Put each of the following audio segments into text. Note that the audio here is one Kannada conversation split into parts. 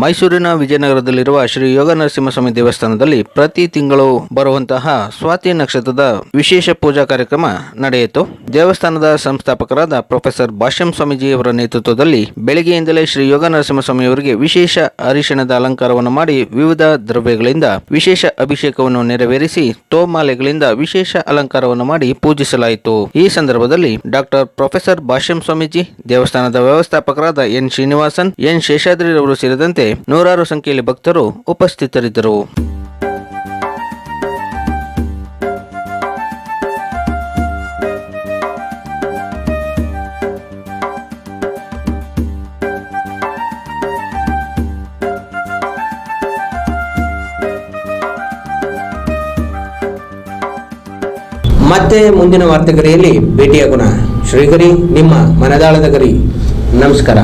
ಮೈಸೂರಿನ ವಿಜಯನಗರದಲ್ಲಿರುವ ಶ್ರೀ ಯೋಗ ನರಸಿಂಹಸ್ವಾಮಿ ದೇವಸ್ಥಾನದಲ್ಲಿ ಪ್ರತಿ ತಿಂಗಳು ಬರುವಂತಹ ಸ್ವಾತಿ ನಕ್ಷತ್ರದ ವಿಶೇಷ ಪೂಜಾ ಕಾರ್ಯಕ್ರಮ ನಡೆಯಿತು. ದೇವಸ್ಥಾನದ ಸಂಸ್ಥಾಪಕರಾದ ಪ್ರೊಫೆಸರ್ ಭಾಷ್ಯಂ ಸ್ವಾಮೀಜಿಯವರ ನೇತೃತ್ವದಲ್ಲಿ ಬೆಳಗ್ಗೆಯಿಂದಲೇ ಶ್ರೀ ಯೋಗ ನರಸಿಂಹಸ್ವಾಮಿಯವರಿಗೆ ವಿಶೇಷ ಅರಿಶಿಣದ ಅಲಂಕಾರವನ್ನು ಮಾಡಿ ವಿವಿಧ ದ್ರವ್ಯಗಳಿಂದ ವಿಶೇಷ ಅಭಿಷೇಕವನ್ನು ನೆರವೇರಿಸಿ ತೋಮಾಲೆಗಳಿಂದ ವಿಶೇಷ ಅಲಂಕಾರವನ್ನು ಮಾಡಿ ಪೂಜಿಸಲಾಯಿತು. ಈ ಸಂದರ್ಭದಲ್ಲಿ ಡಾಕ್ಟರ್ ಪ್ರೊಫೆಸರ್ ಭಾಷ್ಯಂ ಸ್ವಾಮೀಜಿ, ದೇವಸ್ಥಾನದ ವ್ಯವಸ್ಥಾಪಕರಾದ ಎನ್ ಶ್ರೀನಿವಾಸನ್, ಎನ್ ಶೇಷಾದ್ರಿರವರು ಸೇರಿದಂತೆ ನೂರಾರು ಸಂಖ್ಯೆಯಲ್ಲಿ ಭಕ್ತರು ಉಪಸ್ಥಿತರಿದ್ದರು. ಮತ್ತೆ ಮುಂದಿನ ವಾರ್ತೆಗರಿಯಲ್ಲಿ ಭೇಟಿಯಾಗೋಣ ಶ್ರೀಗರಿ ನಿಮ್ಮ ಮನದಾಳದ ಗರಿ. ನಮಸ್ಕಾರ.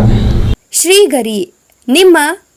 ಶ್ರೀಗರಿ ನಿಮ್ಮ